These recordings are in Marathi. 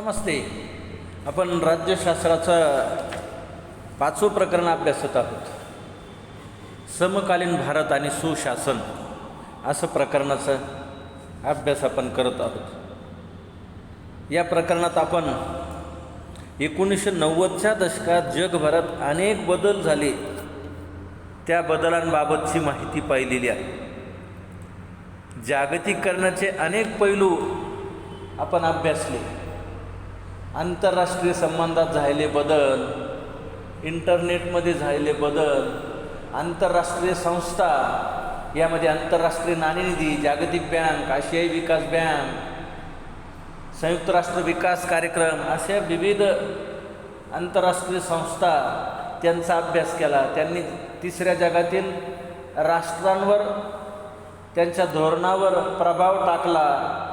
नमस्ते. आपण राज्यशास्त्राचं पाचवं प्रकरण अभ्यासत आहोत. समकालीन भारत आणि सुशासन असं प्रकरणाचा अभ्यास आपण करत आहोत. या प्रकरणात आपण एकोणीसशे नव्वदच्या दशकात जगभरात अनेक बदल झाले. त्या बदलांबाबतची माहिती पाहिलेली आहे. जागतिकीकरणाचे अनेक पैलू आपण अभ्यासले. आंतरराष्ट्रीय संबंधात झालेले बदल इंटरनेटमध्ये झालेले बदल आंतरराष्ट्रीय संस्था यामध्ये आंतरराष्ट्रीय नाणेनिधी जागतिक बँक आशियाई विकास बँक संयुक्त राष्ट्र विकास कार्यक्रम अशा विविध आंतरराष्ट्रीय संस्था त्यांचा अभ्यास केला. त्यांनी तिसऱ्या जगातील राष्ट्रांवर त्यांच्या धोरणावर प्रभाव टाकला.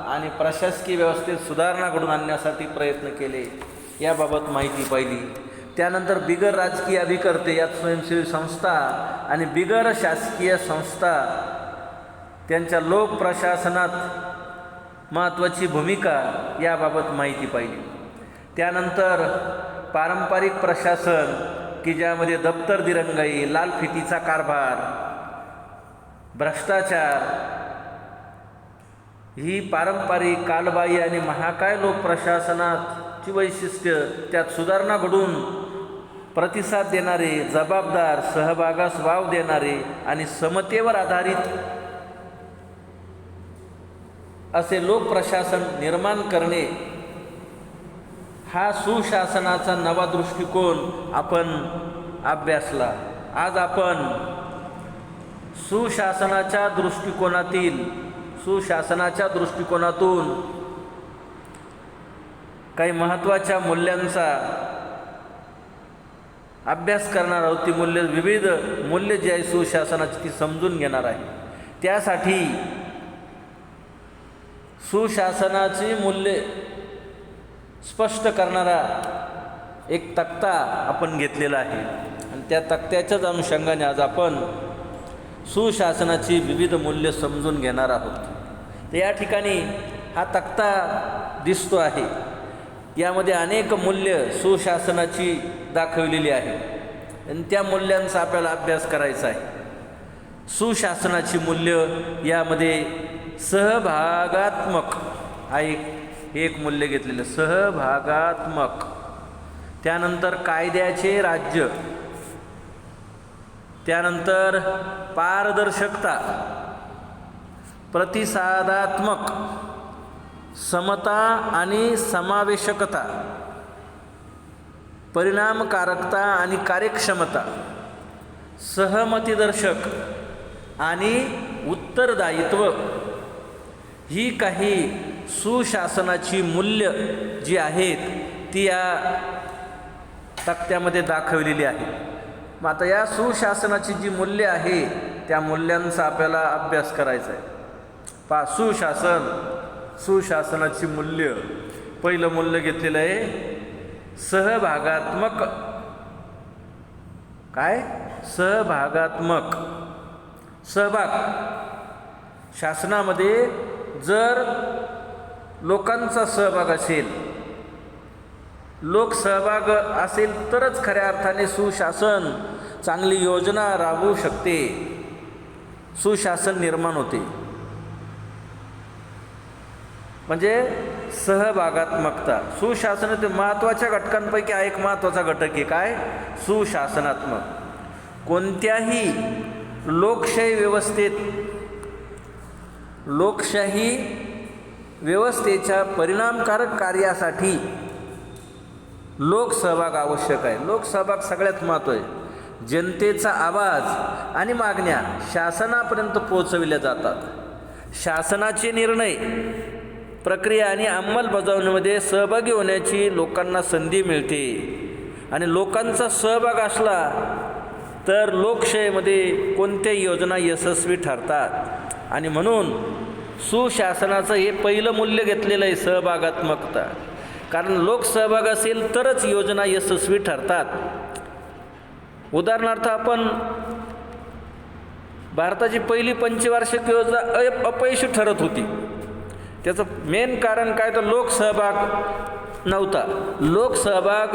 आणि प्रशासकीय व्यवस्थेत सुधारणा घडून आणण्यासाठी प्रयत्न केले. याबाबत माहिती पाहिली. त्यानंतर बिगर राजकीय अभिकर्ते यात स्वयंसेवी संस्था आणि बिगर शासकीय संस्था त्यांच्या लोक प्रशासनात महत्त्वाची भूमिका याबाबत माहिती पाहिली. त्यानंतर पारंपरिक प्रशासन की ज्यामध्ये दप्तर दिरंगाई लाल फितीचा कारभार भ्रष्टाचार ही पारंपरिक कालबाई आणि महाकाय लोक प्रशासनाची वैशिष्ट्य त्यात सुधारणा घडून प्रतिसाद देणारे जबाबदार सहभागास वाव देणारे आणि समतेवर आधारित असे लोकप्रशासन निर्माण करणे हा सुशासनाचा नवा दृष्टिकोन आपण अभ्यासला. आज आपण सुशासनाच्या दृष्टिकोनातील सुशासनाच्या दृष्टिकोनातून काही महत्त्वाच्या मूल्यांचा अभ्यास करणार आहोत. ती मूल्य विविध मूल्य जी आहे सुशासनाची ती समजून घेणार आहे. त्यासाठी सुशासनाची मूल्ये स्पष्ट करणारा एक तक्ता आपण घेतलेला आहे. आणि त्या तक्त्याच्याच अनुषंगाने आज आपण सुशासनाची विविध मूल्य समजून घेणार आहोत. तर या ठिकाणी हा तक्ता दिसतो आहे. यामध्ये अनेक मूल्य सुशासनाची दाखवलेली आहे. आणि त्या मूल्यांचा आपल्याला अभ्यास करायचा आहे. सुशासनाची मूल्य यामध्ये सहभागात्मक हा एक एक मूल्य घेतलेलं सहभागात्मक. त्यानंतर कायद्याचे राज्य. त्यानंतर पारदर्शकता. प्रतिसादात्मक समता आणि समावेशकता परिणामकारकता आणि कार्यक्षमता सहमतीदर्शक आणि उत्तरदायित्व ही काही सुशासनाची मूल्य जी आहेत ती या तक्त्यामध्ये दाखवलेली आहे मग आता या सुशासनाची जी मूल्य आहे त्या मूल्यांचा आपल्याला अभ्यास करायचा आहे. पा सुशासन. सुशासनाची मूल्य. पहिलं मूल्य घेतलेलं आहे सहभागात्मक. काय? सहभागात्मक. सहभाग. शासनामध्ये जर लोकांचा सहभाग असेल लोकसहभाग असेल तरच खऱ्या अर्थाने सुशासन चांगली योजना राबवू शकते. सुशासन निर्माण होते. म्हणजे सहभागात्मकता. सुशासन ते महत्त्वाच्या घटकांपैकी हा एक महत्त्वाचा घटक आहे. काय? सुशासनात्मक. कोणत्याही लोकशाही व्यवस्थेत लोकशाही व्यवस्थेच्या परिणामकारक कार्यासाठी लोकसहभाग आवश्यक आहे. लोकसहभाग सगळ्यात महत्त्व आहे. जनतेचा आवाज आणि मागण्या शासनापर्यंत पोहोचविल्या जातात. शासनाचे निर्णय प्रक्रिया आणि अंमलबजावणीमध्ये सहभागी होण्याची लोकांना संधी मिळते. आणि लोकांचा सहभाग असला तर लोकशाहीमध्ये कोणत्याही योजना यशस्वी ठरतात. आणि म्हणून सुशासनाचं हे पहिलं मूल्य घेतलेलं आहे सहभागात्मकता. कारण लोकसहभाग असेल तरच योजना यशस्वी ठरतात. उदाहरणार्थ आपण भारताची पहिली पंचवार्षिक योजना अपयशी ठरत होती. त्याचं मेन कारण काय तर लोकसहभाग नव्हता. लोकसहभाग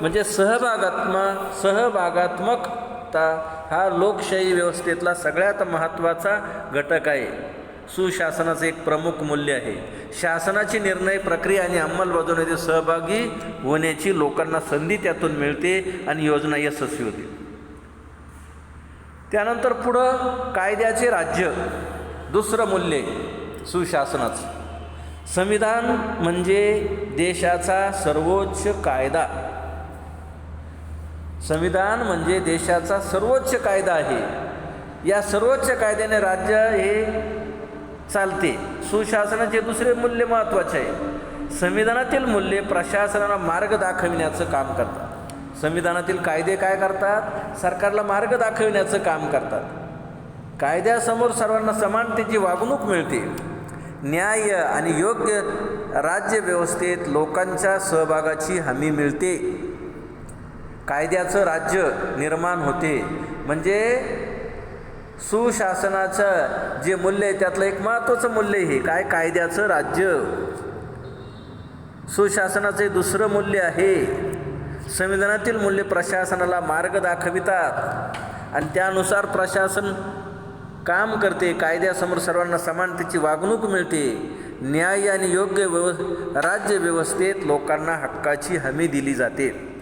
म्हणजे सहभागात्मा सहभागात्मकता हा लोकशाही व्यवस्थेतला सगळ्यात महत्त्वाचा घटक आहे. सुशासनाचं एक प्रमुख मूल्य आहे. शासनाची निर्णय प्रक्रिया आणि अंमलबजावणीमध्ये सहभागी होण्याची लोकांना संधी त्यातून मिळते आणि योजना यशस्वी होते. त्यानंतर पुढं कायद्याचे राज्य. दुसरं मूल्य आहे सुशासनाचं. संविधान म्हणजे देशाचा सर्वोच्च कायदा. संविधान म्हणजे देशाचा सर्वोच्च कायदा आहे. या सर्वोच्च कायद्याने राज्य हे चालते. सुशासनाचे दुसरे मूल्य महत्त्वाचे आहे. संविधानातील मूल्ये प्रशासनाला मार्ग दाखविण्याचं काम करतात. संविधानातील कायदे काय करतात? सरकारला मार्ग दाखविण्याचं काम करतात. कायद्यासमोर सर्वांना समानतेची वागणूक मिळते. न्याय आणि योग्य राज्यव्यवस्थेत लोकांच्या सहभागाची हमी मिळते. कायद्याचं राज्य निर्माण होते. म्हणजे सुशासनाचं जे मूल्य आहे त्यातलं एक महत्त्वाचं मूल्य हे काय? कायद्याचं राज्य. सुशासनाचे दुसरं मूल्य आहे. संविधानातील मूल्य प्रशासनाला मार्ग दाखवितात. आणि त्यानुसार प्रशासन काम करते कायद्यासमोर सर्वांना समानतेची वागणूक मिळते. न्याय आणि योग्य व्यव राज्य व्यवस्थेत लोकांना हक्काची हमी दिली जाते.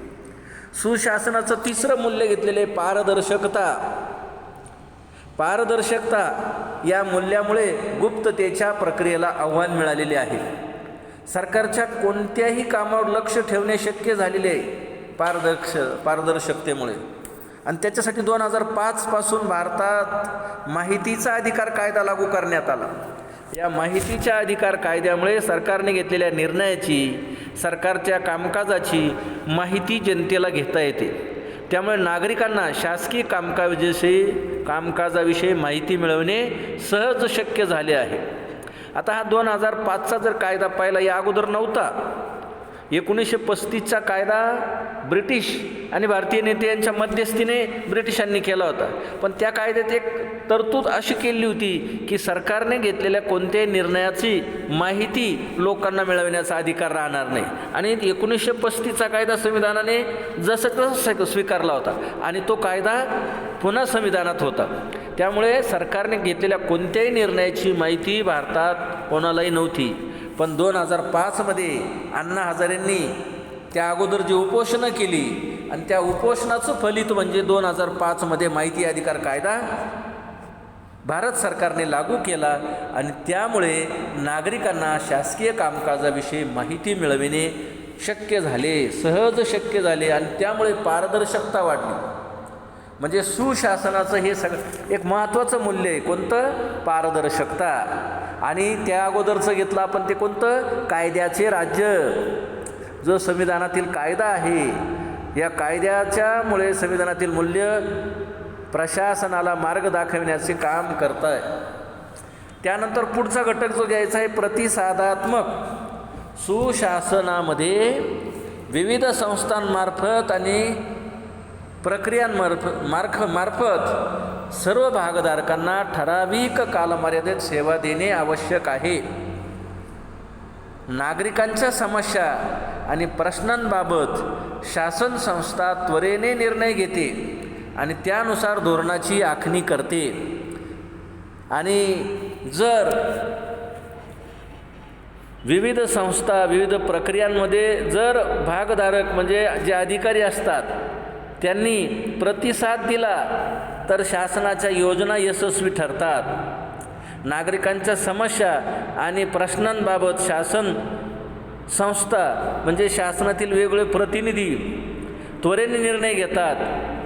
सुशासनाचं तिसरं मूल्य घेतलेलं आहे पारदर्शकता. पारदर्शकता या मूल्यामुळे गुप्ततेच्या प्रक्रियेला आव्हान मिळालेले आहे. सरकारच्या कोणत्याही कामावर लक्ष ठेवणे शक्य झालेले आहे. पारदर्श पारदर्शकतेमुळे. आणि त्याच्यासाठी दोन हजार पाचपासून भारतात माहितीचा अधिकार कायदा लागू करण्यात आला. या माहितीच्या अधिकार कायद्यामुळे सरकारने घेतलेल्या निर्णयाची सरकारच्या कामकाजाची माहिती जनतेला घेता येते. त्यामुळे नागरिकांना शासकीय कामकाजाविषयी कामकाजाविषयी माहिती मिळवणे सहज शक्य झाले आहे. आता हा दोन हजार पाचचा जर कायदा पाहिला या अगोदर नव्हता. एकोणीसशे पस्तीसचा कायदा ब्रिटिश आणि भारतीय नेते यांच्या मध्यस्थीने ब्रिटिशांनी केला होता. पण त्या कायद्यात एक तरतूद अशी केली होती की सरकारने घेतलेल्या कोणत्याही निर्णयाची माहिती लोकांना मिळवण्याचा अधिकार राहणार नाही. आणि एकोणीसशे पस्तीसचा कायदा संविधानाने जसं तसं स्वीकारला होता आणि तो कायदा पुन्हा संविधानात होता. त्यामुळे सरकारने घेतलेल्या कोणत्याही निर्णयाची माहिती भारतात कोणालाही नव्हती. पण दोन हजार पाचमध्ये अण्णा हजारेंनी त्या अगोदर जी उपोषणं केली आणि त्या उपोषणाचं फलित म्हणजे दोन हजार पाचमध्ये माहिती अधिकार कायदा भारत सरकारने लागू केला आणि त्यामुळे नागरिकांना शासकीय कामकाजाविषयी माहिती मिळविणे शक्य झाले सहज शक्य झाले आणि त्यामुळे पारदर्शकता वाढली. म्हणजे सुशासनाचं हे सगळं एक महत्त्वाचं मूल्य आहे. कोणतं? पारदर्शकता. आणि त्या अगोदरचं घेतलं आपण ते कोणतं? कायद्याचे राज्य. जो संविधानातील कायदा आहे या कायद्याच्यामुळे संविधानातील मूल्य प्रशासनाला मार्ग दाखविण्याचे काम करत आहे त्यानंतर पुढचा घटक जो घ्यायचा आहे प्रतिसादात्मक. सुशासनामध्ये विविध संस्थांमार्फत आणि प्रक्रियांमार्फ मार्फ मार्फत सर्व भागधारकांना ठराविक कालमर्यादेत सेवा देणे आवश्यक आहे. नागरिकांच्या समस्या आणि प्रश्नांबाबत शासन संस्था त्वरेने निर्णय घेते आणि त्यानुसार धोरणाची आखणी करते. आणि जर विविध संस्था विविध प्रक्रियांमध्ये जर भागधारक म्हणजे जे अधिकारी असतात त्यांनी प्रतिसाद दिला तर शासनाच्या योजना यशस्वी ठरतात. नागरिकांच्या समस्या आणि प्रश्नांबाबत शासन संस्था म्हणजे शासनातील वेगवेगळे प्रतिनिधी त्वरेने निर्णय घेतात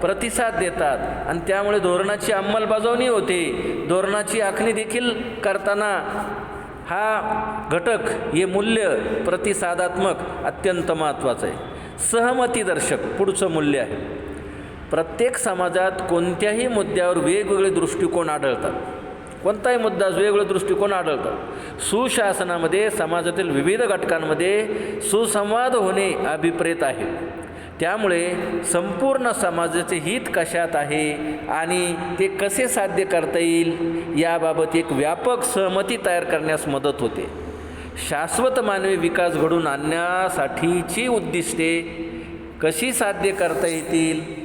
प्रतिसाद देतात आणि त्यामुळे धोरणाची अंमलबजावणी होते. धोरणाची आखणी देखील करताना हा घटक हे मूल्य प्रतिसादात्मक अत्यंत महत्त्वाचं आहे. सहमतीदर्शक पुढचं मूल्य आहे. प्रत्येक समाजात कोणत्याही मुद्द्यावर वेगवेगळे दृष्टिकोन आढळतात. कोणताही मुद्दा वेगवेगळे दृष्टिकोन आढळतात. सुशासनामध्ये समाजातील विविध घटकांमध्ये सुसंवाद होणे अभिप्रेत आहे. त्यामुळे संपूर्ण समाजाचे हित कशात आहे आणि ते कसे साध्य करता येईल याबाबत एक व्यापक सहमती तयार करण्यास मदत होते. शाश्वत मानवी विकास घडून आणण्यासाठीची उद्दिष्टे कशी साध्य करता येतील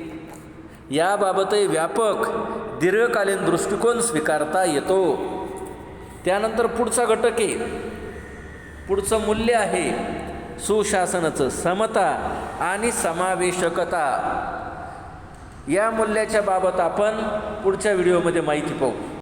याबाबतही व्यापक दीर्घकालीन दृष्टिकोन स्वीकारता येतो. त्यानंतर पुढचा घटक आहे. पुढचं मूल्य आहे सुशासनाचं समता आणि समावेशकता. या मूल्याच्या बाबत आपण पुढच्या व्हिडिओमध्ये माहिती पाहू.